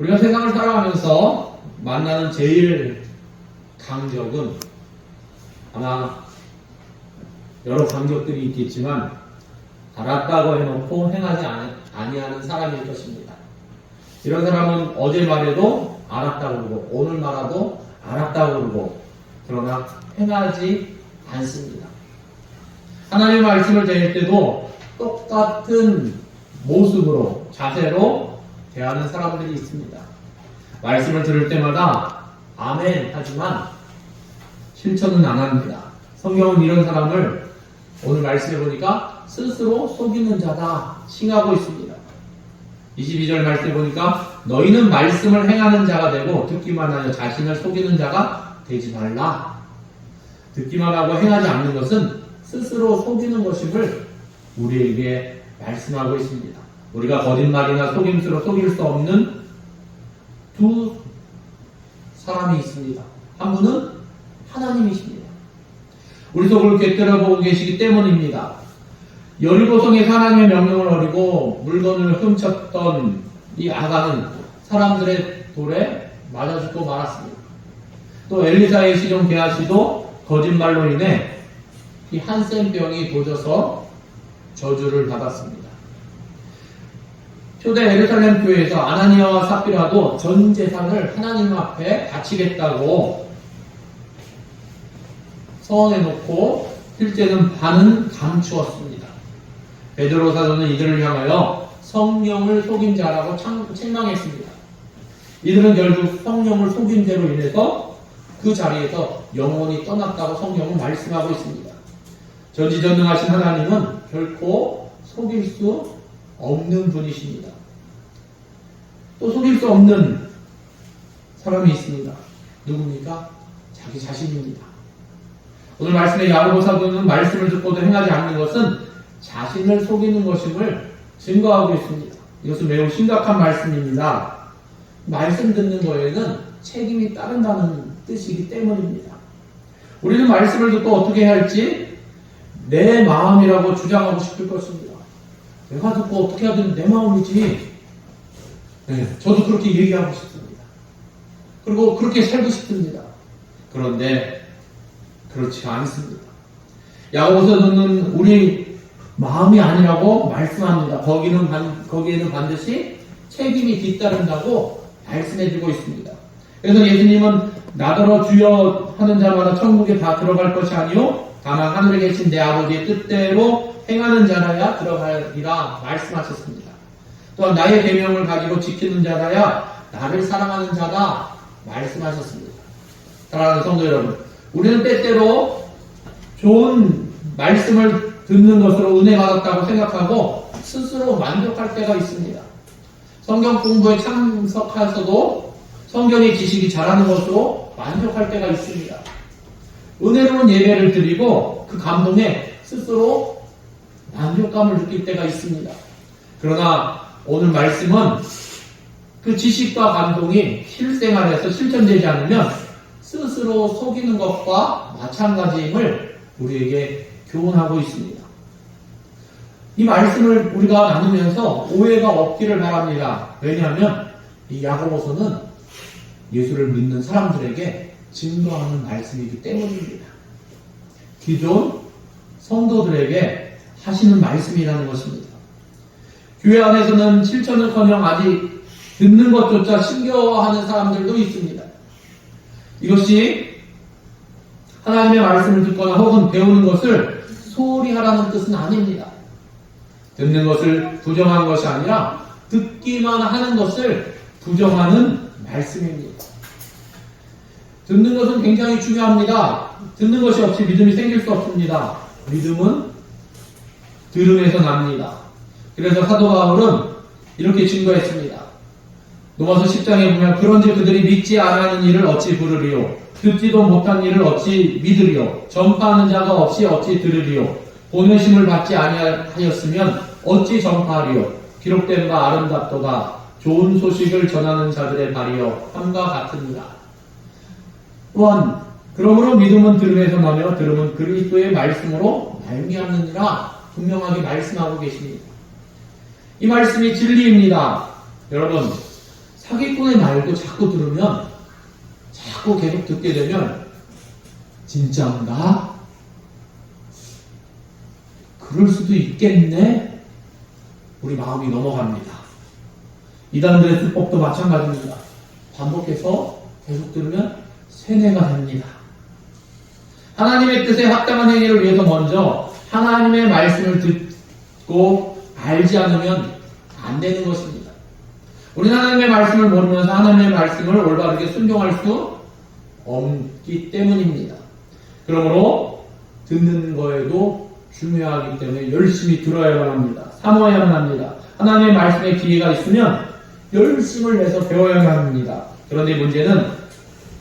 우리가 세상을 살아가면서 만나는 제일 강적은 아마 여러 강적들이 있겠지만 알았다고 해놓고 행하지 아니- 아니하는 사람일 것입니다. 이런 사람은 어제 말해도 알았다고 그러고 오늘 말해도 알았다고 그러고 그러나 행하지 않습니다. 하나님의 말씀을 드릴 때도 똑같은 모습으로 자세로 대하는 사람들이 있습니다. 말씀을 들을 때마다 아멘 하지만 실천은 안 합니다. 성경은 이런 사람을 오늘 말씀해 보니까 스스로 속이는 자다 칭하고 있습니다. 22절 말씀해 보니까 너희는 말씀을 행하는 자가 되고 듣기만 하여 자신을 속이는 자가 되지 말라. 듣기만 하고 행하지 않는 것은 스스로 속이는 것임을 우리에게 말씀하고 있습니다. 우리가 거짓말이나 속임수로 속일 수 없는 두 사람이 있습니다. 한 분은 하나님이십니다. 우리 속을 꿰뚫어 보고 계시기 때문입니다. 여리고성에서 하나님의 명령을 어리고 물건을 훔쳤던 이 아가는 사람들의 돌에 맞아 죽고 말았습니다. 또 엘리사의 시종 게하시도 거짓말로 인해 이 한센병이 도져서 저주를 받았습니다. 초대 예루살렘 교회에서 아나니아와 삽비라도 전 재산을 하나님 앞에 바치겠다고 서원해놓고 실제는 반은 감추었습니다. 베드로 사도는 이들을 향하여 성령을 속인 자라고 창- 책망했습니다. 이들은 결국 성령을 속인 죄로 인해서 그 자리에서 영원히 떠났다고 성경은 말씀하고 있습니다. 전지전능하신 하나님은 결코 속일 수 없는 분이십니다. 또 속일 수 없는 사람이 있습니다. 누굽니까? 자기 자신입니다. 오늘 말씀의 야고보 사도는 말씀을 듣고도 행하지 않는 것은 자신을 속이는 것임을 증거하고 있습니다. 이것은 매우 심각한 말씀입니다. 말씀 듣는 거에는 책임이 따른다는 뜻이기 때문입니다. 우리는 말씀을 듣고 어떻게 해야 할지 내 마음이라고 주장하고 싶을 것입니다. 내가 듣고 어떻게 하든 내 마음이지. 네, 저도 그렇게 얘기하고 싶습니다. 그리고 그렇게 살고 싶습니다. 그런데 그렇지 않습니다. 야고보서는 우리 마음이 아니라고 말씀합니다. 거기는 반, 거기에는 반드시 책임이 뒤따른다고 말씀해주고 있습니다. 그래서 예수님은 나더러 주여 하는 자마다 천국에 다 들어갈 것이 아니요 다만 하늘에 계신 내 아버지의 뜻대로 행하는 자라야 들어가리라 말씀하셨습니다. 또한 나의 계명을 가지고 지키는 자라야 나를 사랑하는 자다 말씀하셨습니다. 사랑하는 성도 여러분, 우리는 때때로 좋은 말씀을 듣는 것으로 은혜 받았다고 생각하고 스스로 만족할 때가 있습니다. 성경 공부에 참석해서도 성경의 지식이 잘하는 것으로 만족할 때가 있습니다. 은혜로운 예배를 드리고 그 감동에 스스로 만족감을 느낄 때가 있습니다. 그러나 오늘 말씀은 그 지식과 감동이 실생활에서 실천되지 않으면 스스로 속이는 것과 마찬가지임을 우리에게 교훈하고 있습니다. 이 말씀을 우리가 나누면서 오해가 없기를 바랍니다. 왜냐하면 이 야고보서는 예수를 믿는 사람들에게 증거하는 말씀이기 때문입니다. 기존 성도들에게 하시는 말씀이라는 것입니다. 교회 안에서는 실천을커녕 아직 듣는 것조차 신겨워하는 사람들도 있습니다. 이것이 하나님의 말씀을 듣거나 혹은 배우는 것을 소홀히 하라는 뜻은 아닙니다. 듣는 것을 부정한 것이 아니라 듣기만 하는 것을 부정하는 말씀입니다. 듣는 것은 굉장히 중요합니다. 듣는 것이 없이 믿음이 생길 수 없습니다. 믿음은 들음에서 납니다. 그래서 사도 바울은 이렇게 증거했습니다. 로마서 10장에 보면 그런지 그들이 믿지 않는 일을 어찌 부르리요? 듣지도 못한 일을 어찌 믿으리요? 전파하는 자가 없이 어찌 들으리요? 보내심을 받지 아니하였으면 어찌 전파하리요? 기록된 바 아름답도다 좋은 소식을 전하는 자들의 발이요 함과 같으니라 또한 그러므로 믿음은 들음에서 나며 들음은 그리스도의 말씀으로 말미암느니라 분명하게 말씀하고 계십니다. 이 말씀이 진리입니다. 여러분 사기꾼의 말도 자꾸 들으면 자꾸 계속 듣게 되면 진짜인가? 그럴 수도 있겠네? 우리 마음이 넘어갑니다. 이단들의 수법도 마찬가지입니다. 반복해서 계속 들으면 세뇌가 됩니다. 하나님의 뜻에 합당한 행위를 위해서 먼저 하나님의 말씀을 듣고 알지 않으면 안 되는 것입니다. 우리는 하나님의 말씀을 모르면서 하나님의 말씀을 올바르게 순종할 수 없기 때문입니다. 그러므로 듣는 거에도 중요하기 때문에 열심히 들어야만 합니다. 사모해야만 합니다. 하나님의 말씀에 기회가 있으면 열심을 내서 배워야만 합니다. 그런데 문제는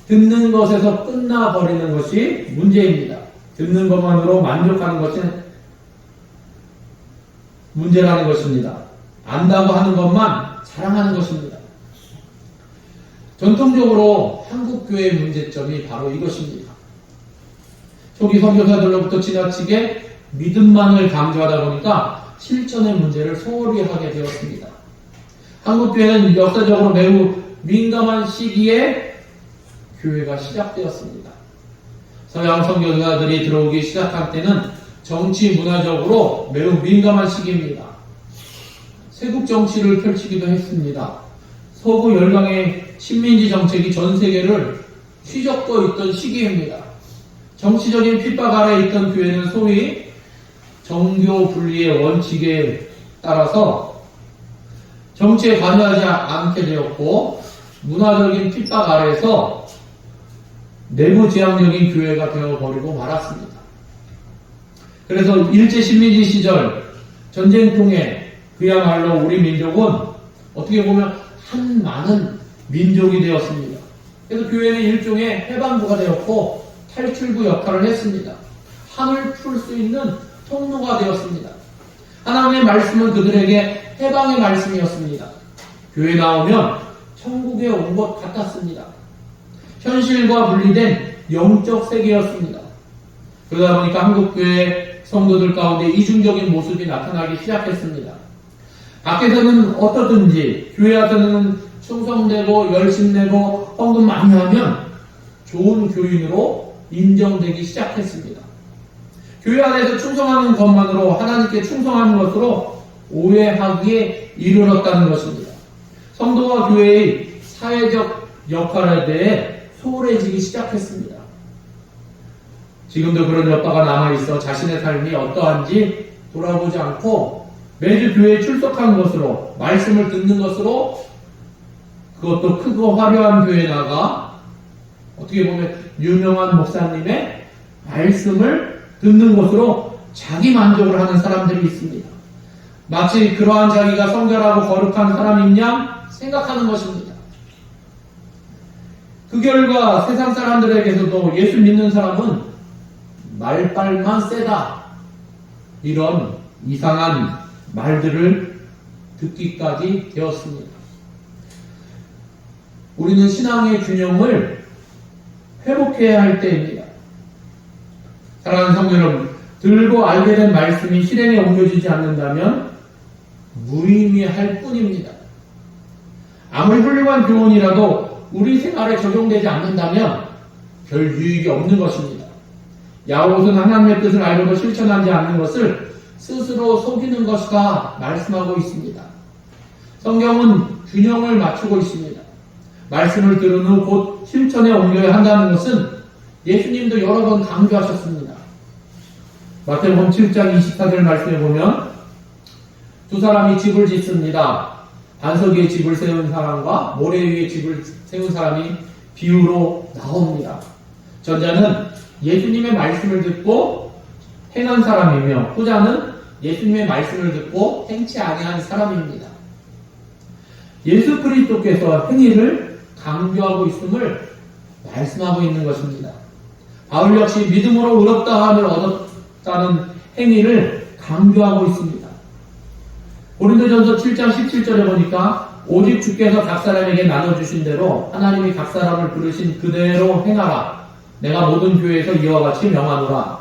듣는 것에서 끝나버리는 것이 문제입니다. 듣는 것만으로 만족하는 것은 문제라는 것입니다. 안다고 하는 것만 자랑하는 것입니다. 전통적으로 한국교회의 문제점이 바로 이것입니다. 초기 선교사들로부터 지나치게 믿음만을 강조하다 보니까 실천의 문제를 소홀히 하게 되었습니다. 한국교회는 역사적으로 매우 민감한 시기에 교회가 시작되었습니다. 서양 선교사들이 들어오기 시작할 때는 정치 문화적으로 매우 민감한 시기입니다. 세국 정치를 펼치기도 했습니다. 서구 열강의 식민지 정책이 전 세계를 휘젓고 있던 시기입니다. 정치적인 핍박 아래 있던 교회는 소위 정교 분리의 원칙에 따라서 정치에 관여하지 않게 되었고 문화적인 핍박 아래에서 내부 지향적인 교회가 되어버리고 말았습니다. 그래서 일제 식민지 시절 전쟁통에 그야말로 우리 민족은 어떻게 보면 한 많은 민족이 되었습니다. 그래서 교회는 일종의 해방부가 되었고 탈출구 역할을 했습니다. 한을 풀 수 있는 통로가 되었습니다. 하나님의 말씀은 그들에게 해방의 말씀이었습니다. 교회 나오면 천국에 온 것 같았습니다. 현실과 분리된 영적 세계였습니다. 그러다 보니까 한국교회 성도들 가운데 이중적인 모습이 나타나기 시작했습니다. 밖에서는 어떻든지 교회 와서는 충성되고 열심내고 헌금 많이 하면 좋은 교인으로 인정되기 시작했습니다. 교회 안에서 충성하는 것만으로 하나님께 충성하는 것으로 오해하기에 이르렀다는 것입니다. 성도와 교회의 사회적 역할에 대해 소홀해지기 시작했습니다. 지금도 그런 여파가 남아있어 자신의 삶이 어떠한지 돌아보지 않고 매주 교회에 출석하는 것으로 말씀을 듣는 것으로 그것도 크고 화려한 교회에 나가 어떻게 보면 유명한 목사님의 말씀을 듣는 것으로 자기 만족을 하는 사람들이 있습니다. 마치 그러한 자기가 성결하고 거룩한 사람이냐 생각하는 것입니다. 그 결과 세상 사람들에게서도 예수 믿는 사람은 말빨만 세다. 이런 이상한 말들을 듣기까지 되었습니다. 우리는 신앙의 균형을 회복해야 할 때입니다. 사랑하는 성도 여러분, 들고 알게 된 말씀이 실행에 옮겨지지 않는다면 무의미할 뿐입니다. 아무리 훌륭한 교훈이라도 우리 생활에 적용되지 않는다면 별 유익이 없는 것입니다. 야곱은 하나님의 뜻을 알고도 실천하지 않는 것을 스스로 속이는 것이다 말씀하고 있습니다. 성경은 균형을 맞추고 있습니다. 말씀을 들은 후 곧 실천에 옮겨야 한다는 것은 예수님도 여러 번 강조하셨습니다. 마태복음 7장 24절 말씀에 보면 두 사람이 집을 짓습니다. 반석 위에 집을 세운 사람과 모래 위에 집을 세운 사람이 비유로 나옵니다. 전자는 예수님의 말씀을 듣고 행한 사람이며 후자는 예수님의 말씀을 듣고 행치 아니한 사람입니다. 예수 그리스도께서 행위를 강조하고 있음을 말씀하고 있는 것입니다. 바울 역시 믿음으로 의롭다 함을 얻었다는 행위를 강조하고 있습니다. 고린도전서 7장 17절에 보니까 오직 주께서 각 사람에게 나눠주신 대로 하나님이 각 사람을 부르신 그대로 행하라. 내가 모든 교회에서 이와 같이 명하노라.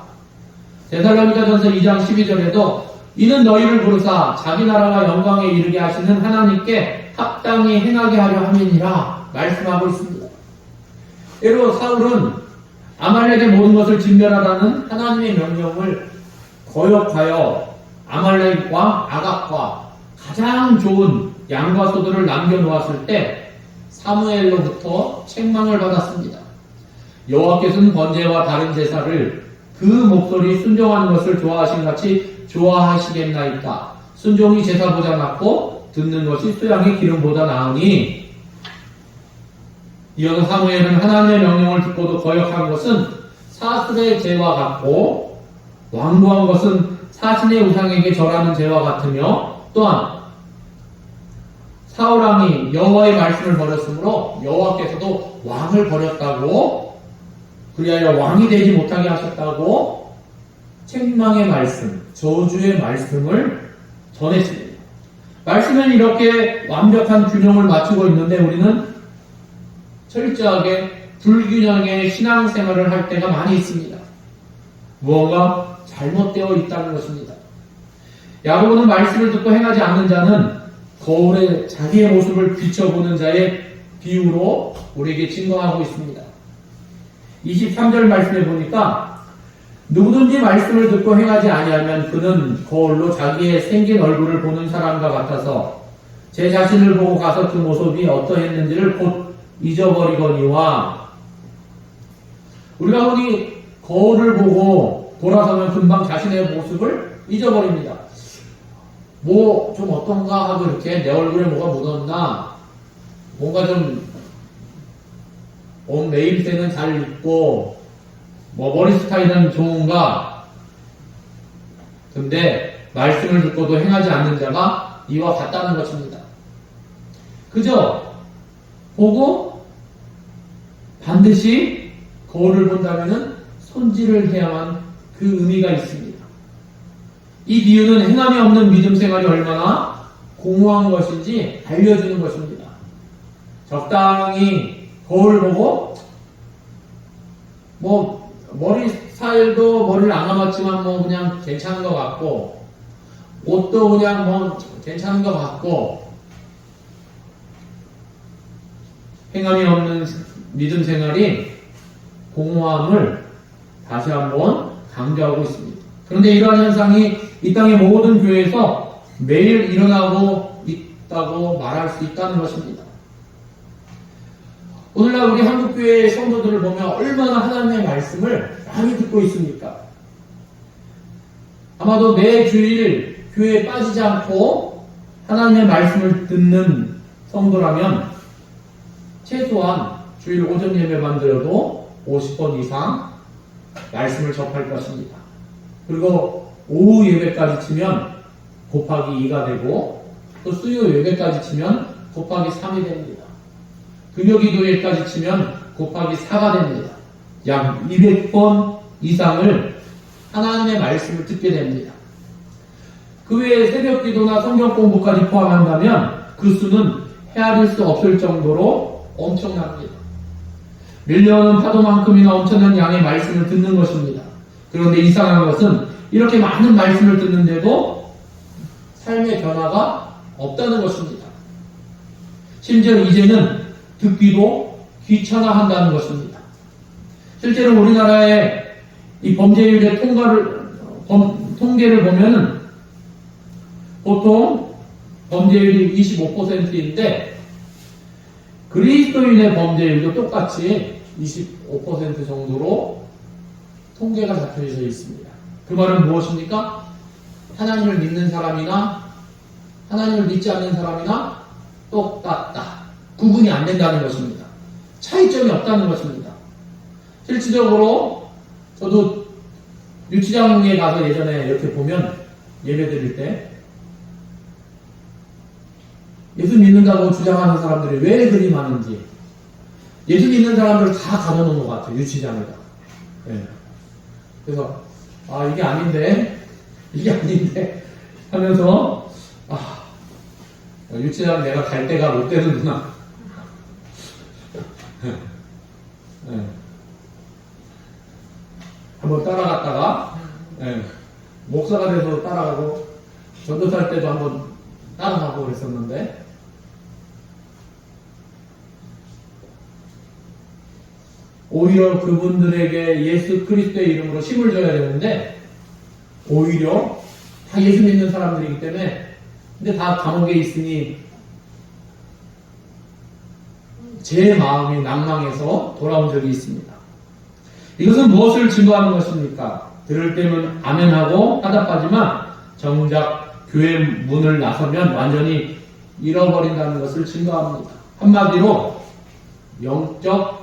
데살로니가전서 2장 12절에도 이는 너희를 부르사 자기 나라와 영광에 이르게 하시는 하나님께 합당히 행하게 하려 함이니라 말씀하고 있습니다. 예로 사울은 아말렉의 모든 것을 진멸하라는 하나님의 명령을 거역하여 아말렉과 아각과 가장 좋은 양과 소들을 남겨놓았을 때 사무엘로부터 책망을 받았습니다. 여호와께서는 번제와 다른 제사를 그 목소리 순종하는 것을 좋아하신 같이 좋아하시겠나이까 순종이 제사보다 낫고 듣는 것이 수양의 기름보다 나으니 이어서 사무엘은 하나님의 명령을 듣고도 거역한 것은 사슬의 죄와 같고 완고한 것은 사신의 우상에게 절하는 죄와 같으며 또한 사울왕이 여호와의 말씀을 버렸으므로 여호와께서도 왕을 버렸다고 그리하여 왕이 되지 못하게 하셨다고 책망의 말씀, 저주의 말씀을 전했습니다. 말씀은 이렇게 완벽한 균형을 맞추고 있는데 우리는 철저하게 불균형의 신앙생활을 할 때가 많이 있습니다. 무언가 잘못되어 있다는 것입니다. 야고보는 말씀을 듣고 행하지 않는 자는 거울에 자기의 모습을 비춰보는 자의 비유로 우리에게 증거하고 있습니다. 23절 말씀에 보니까 누구든지 말씀을 듣고 행하지 아니하면 그는 거울로 자기의 생긴 얼굴을 보는 사람과 같아서 제 자신을 보고 가서 그 모습이 어떠했는지를 곧 잊어버리거니와 우리가 흔히 거울을 보고 돌아서면 금방 자신의 모습을 잊어버립니다. 뭐 좀 어떤가 하고 이렇게 내 얼굴에 뭐가 묻었나 뭔가 좀 옷 매임새는 잘 입고 뭐 머리 스타일은 좋은가 근데 말씀을 듣고도 행하지 않는 자가 이와 같다는 것입니다. 그저 보고 반드시 거울을 본다면은 손질을 해야만 그 의미가 있습니다. 이 비유는 행함이 없는 믿음 생활이 얼마나 공허한 것인지 알려주는 것입니다. 적당히 거울 보고 뭐 머리 스타일도 머리를 안 감았지만 뭐 그냥 괜찮은 것 같고 옷도 그냥 뭐 괜찮은 것 같고 행함이 없는 믿음 생활이 공허함을 다시 한번 강조하고 있습니다. 그런데 이러한 현상이 이 땅의 모든 교회에서 매일 일어나고 있다고 말할 수 있다는 것입니다. 오늘날 우리 한국교회 성도들을 보면 얼마나 하나님의 말씀을 많이 듣고 있습니까? 아마도 매 주일 교회에 빠지지 않고 하나님의 말씀을 듣는 성도라면 최소한 주일 오전 예배만 들어도 50번 이상 말씀을 접할 것입니다. 그리고 오후 예배까지 치면 곱하기 2가 되고 또 수요 예배까지 치면 곱하기 3이 됩니다. 금요 기도회까지 치면 곱하기 4가 됩니다. 약 200번 이상을 하나님의 말씀을 듣게 됩니다. 그 외에 새벽 기도나 성경 공부까지 포함한다면 그 수는 헤아릴 수 없을 정도로 엄청납니다. 밀려오는 파도만큼이나 엄청난 양의 말씀을 듣는 것입니다. 그런데 이상한 것은 이렇게 많은 말씀을 듣는데도 삶의 변화가 없다는 것입니다. 심지어 이제는 듣기도 귀찮아한다는 것입니다. 실제로 우리나라의 이 범죄율의 통과를, 범, 통계를 보면은 보통 범죄율이 25%인데 그리스도인의 범죄율도 똑같이 25% 정도로 통계가 잡혀져 있습니다. 그 말은 무엇입니까? 하나님을 믿는 사람이나 하나님을 믿지 않는 사람이나 똑같다. 구분이 안 된다는 것입니다. 차이점이 없다는 것입니다. 실질적으로 저도 유치장에 가서 예전에 이렇게 보면 예배 드릴 때 예수 믿는다고 주장하는 사람들이 왜 그리 많은지 예수 믿는 사람들을 다 가둬놓은 것 같아요. 유치장에다. 예. 그래서 아 이게 아닌데 이게 아닌데 하면서 아 유치장 내가 갈 때가 못 되는구나. 예. 한번 따라갔다가 예. 목사가 돼서 따라가고 전도살 때도 한번 따라가고 그랬었는데 오히려 그분들에게 예수 그리스도의 이름으로 힘을 줘야 되는데 오히려 다 예수 믿는 사람들이기 때문에 근데 다 감옥에 있으니 제 마음이 낭망해서 돌아온 적이 있습니다. 이것은 무엇을 증거하는 것입니까? 들을 때면 아멘하고 하답하지만 정작 교회 문을 나서면 완전히 잃어버린다는 것을 증거합니다. 한마디로 영적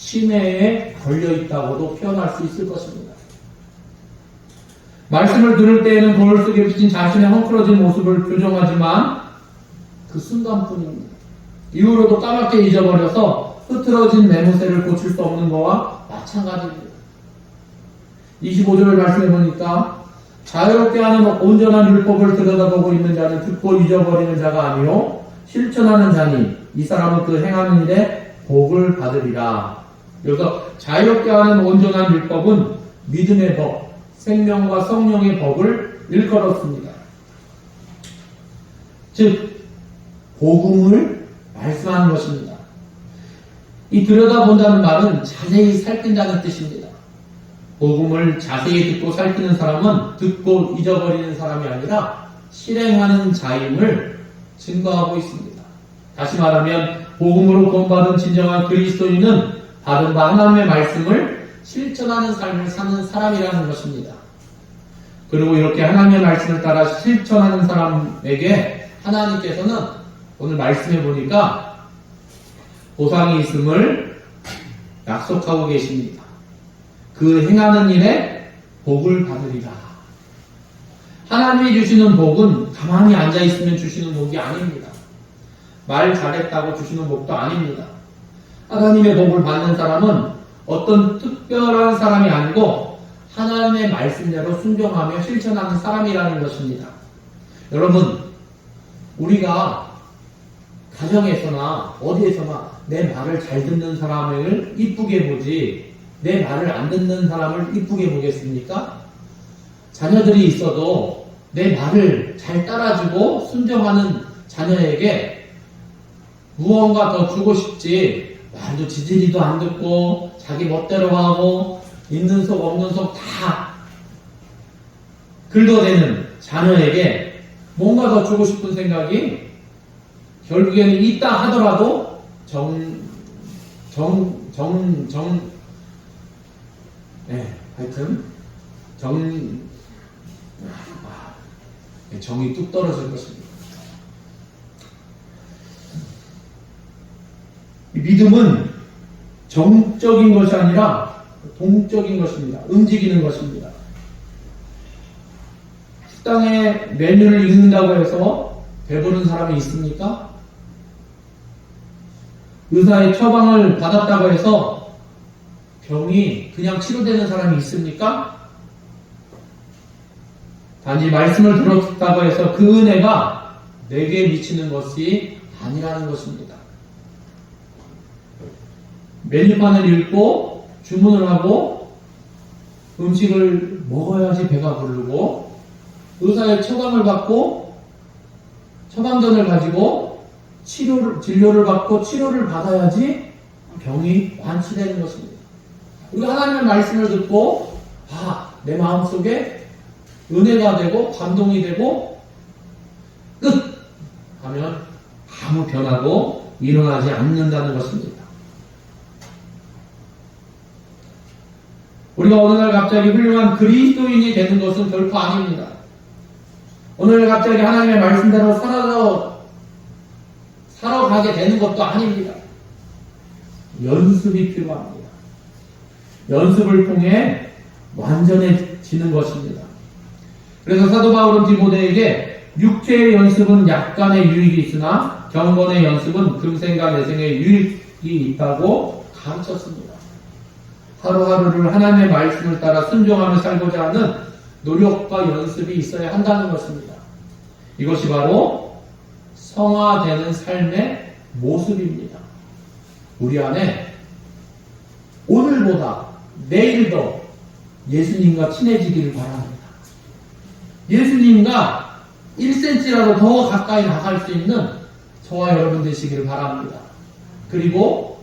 치매에 걸려 있다고도 표현할 수 있을 것입니다. 말씀을 들을 때에는 거울 속에 비친 자신의 헝클어진 모습을 교정하지만 그 순간뿐입니다. 이후로도 까맣게 잊어버려서 흐트러진 매무새를 고칠 수 없는 거와 마찬가지입니다. 25절을 말씀해 보니까 자유롭게 하는 온전한 율법을 들여다보고 있는 자는 듣고 잊어버리는 자가 아니요 실천하는 자니 이 사람은 그 행하는 일에 복을 받으리라. 여기서 자유롭게 하는 온전한 율법은 믿음의 법, 생명과 성령의 법을 일컬었습니다. 즉 복음을 말씀하는 것입니다. 이 들여다본다는 말은 자세히 살핀다는 뜻입니다. 복음을 자세히 듣고 살피는 사람은 듣고 잊어버리는 사람이 아니라 실행하는 자임을 증거하고 있습니다. 다시 말하면 복음으로 구원받은 진정한 그리스도인은 받은 바 하나님의 말씀을 실천하는 삶을 사는 사람이라는 것입니다. 그리고 이렇게 하나님의 말씀을 따라 실천하는 사람에게 하나님께서는 오늘 말씀해 보니까 보상이 있음을 약속하고 계십니다. 그 행하는 일에 복을 받으리라. 하나님이 주시는 복은 가만히 앉아 있으면 주시는 복이 아닙니다. 말 잘했다고 주시는 복도 아닙니다. 하나님의 복을 받는 사람은 어떤 특별한 사람이 아니고 하나님의 말씀대로 순종하며 실천하는 사람이라는 것입니다. 여러분, 우리가 가정에서나 어디에서나 내 말을 잘 듣는 사람을 이쁘게 보지 내 말을 안 듣는 사람을 이쁘게 보겠습니까? 자녀들이 있어도 내 말을 잘 따라주고 순종하는 자녀에게 무언가 더 주고 싶지 말도 지지리도 안 듣고 자기 멋대로 하고 있는 속 없는 속 다 긁어대는 자녀에게 뭔가 더 주고 싶은 생각이 결국에는 있다 하더라도 정, 정, 정, 정, 네, 하여튼, 정, 아, 정이 뚝 떨어질 것입니다. 믿음은 정적인 것이 아니라 동적인 것입니다. 움직이는 것입니다. 식당에 메뉴를 읽는다고 해서 배부른 사람이 있습니까? 의사의 처방을 받았다고 해서 병이 그냥 치료되는 사람이 있습니까? 단지 말씀을 들었다고 해서 그 은혜가 내게 미치는 것이 아니라는 것입니다. 메뉴판을 읽고 주문을 하고 음식을 먹어야지 배가 부르고 의사의 처방을 받고 처방전을 가지고 치료를 진료를 받고 치료를 받아야지 병이 완치되는 것입니다. 우리가 하나님의 말씀을 듣고 아, 내 마음속에 은혜가 되고 감동이 되고 끝 하면 아무 변화도 일어나지 않는다는 것입니다. 우리가 어느 날 갑자기 훌륭한 그리스도인이 되는 것은 결코 아닙니다. 오늘 갑자기 하나님의 말씀대로 살아서 살아가게 되는 것도 아닙니다. 연습이 필요합니다. 연습을 통해 완전해지는 것입니다. 그래서 사도 바울은 디모데에게 육체의 연습은 약간의 유익이 있으나 경건의 연습은 금생과 내생의 유익이 있다고 가르쳤습니다. 하루하루를 하나님의 말씀을 따라 순종하며 살고자 하는 노력과 연습이 있어야 한다는 것입니다. 이것이 바로 성화되는 삶의 모습입니다. 우리 안에 오늘보다 내일 더 예수님과 친해지기를 바랍니다. 예수님과 1cm라도 더 가까이 나갈 수 있는 저와 여러분 되시기를 바랍니다. 그리고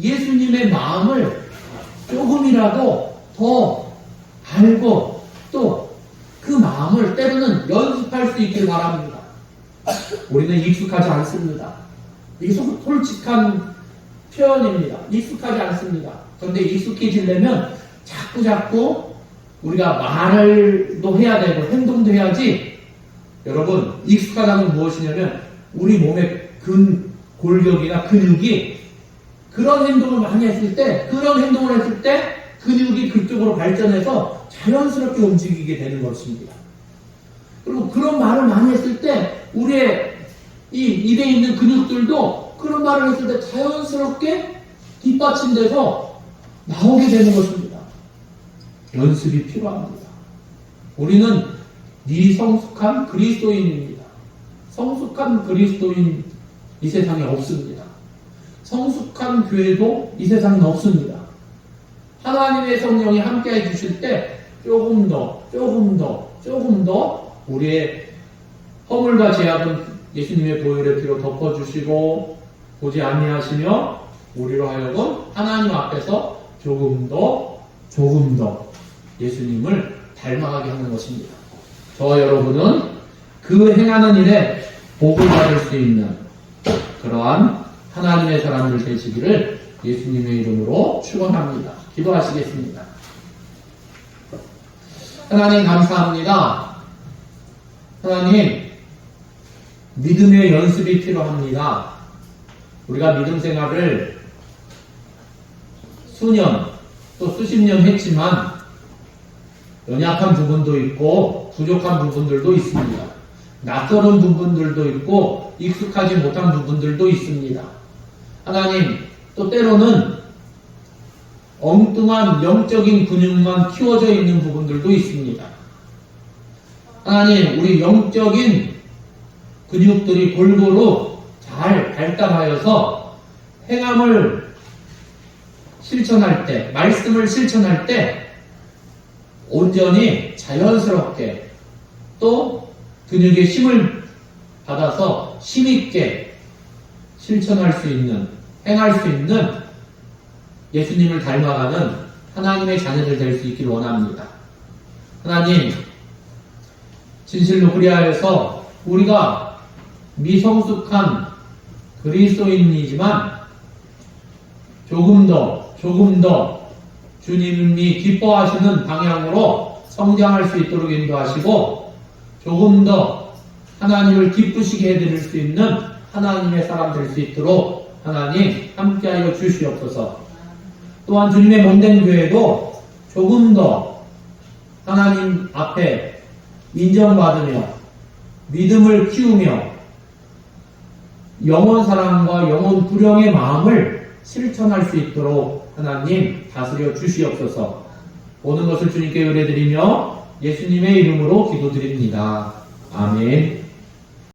예수님의 마음을 조금이라도 더 알고 또 그 마음을 때로는 연습할 수 있길 바랍니다. 우리는 익숙하지 않습니다. 이게 솔- 솔직한 표현입니다. 익숙하지 않습니다. 그런데 익숙해지려면 자꾸 자꾸 우리가 말을도 해야 되고 행동도 해야지 여러분 익숙하다는 건 무엇이냐면 우리 몸의 근 골격이나 근육이 그런 행동을 많이 했을 때 그런 행동을 했을 때 근육이 그쪽으로 발전해서 자연스럽게 움직이게 되는 것입니다. 그리고 그런 말을 많이 했을 때 우리의 이 입에 있는 근육들도 그런 말을 했을 때 자연스럽게 뒷받침돼서 나오게 되는 것입니다. 연습이 필요합니다. 우리는 미성숙한 그리스도인입니다. 성숙한 그리스도인 이 세상에 없습니다. 성숙한 교회도 이 세상에 없습니다. 하나님의 성령이 함께 해 주실 때 조금 더, 조금 더, 조금 더 우리의 허물과 제약은 예수님의 보혈의 피로 덮어주시고 보지 아니하시며 우리로 하여금 하나님 앞에서 조금 더, 조금 더 예수님을 닮아가게 하는 것입니다. 저와 여러분은 그 행하는 일에 복을 받을 수 있는 그러한 하나님의 사람들 되시기를 예수님의 이름으로 축원합니다. 기도하시겠습니다. 하나님 감사합니다. 하나님 믿음의 연습이 필요합니다. 우리가 믿음 생활을 수년 또 수십 년 했지만 연약한 부분도 있고 부족한 부분들도 있습니다. 낯설은 부분들도 있고 익숙하지 못한 부분들도 있습니다. 하나님 또 때로는 엉뚱한 영적인 근육만 키워져 있는 부분들도 있습니다. 하나님 우리 영적인 근육들이 골고루 잘 발달하여서 행함을 실천할 때, 말씀을 실천할 때 온전히 자연스럽게 또 근육의 힘을 받아서 힘있게 실천할 수 있는, 행할 수 있는 예수님을 닮아가는 하나님의 자녀들 될 수 있기를 원합니다. 하나님, 진실로 그리하여서 우리가 미성숙한 그리스도인이지만 조금 더, 조금 더 주님이 기뻐하시는 방향으로 성장할 수 있도록 인도하시고 조금 더 하나님을 기쁘시게 해드릴 수 있는 하나님의 사람 될 수 있도록 하나님 함께하여 주시옵소서. 또한 주님의 몸된 교회도 조금 더 하나님 앞에 인정받으며 믿음을 키우며 영원 사랑과 영원 불령의 마음을 실천할 수 있도록 하나님 다스려 주시옵소서. 모든 것을 주님께 의뢰드리며 예수님의 이름으로 기도드립니다. 아멘.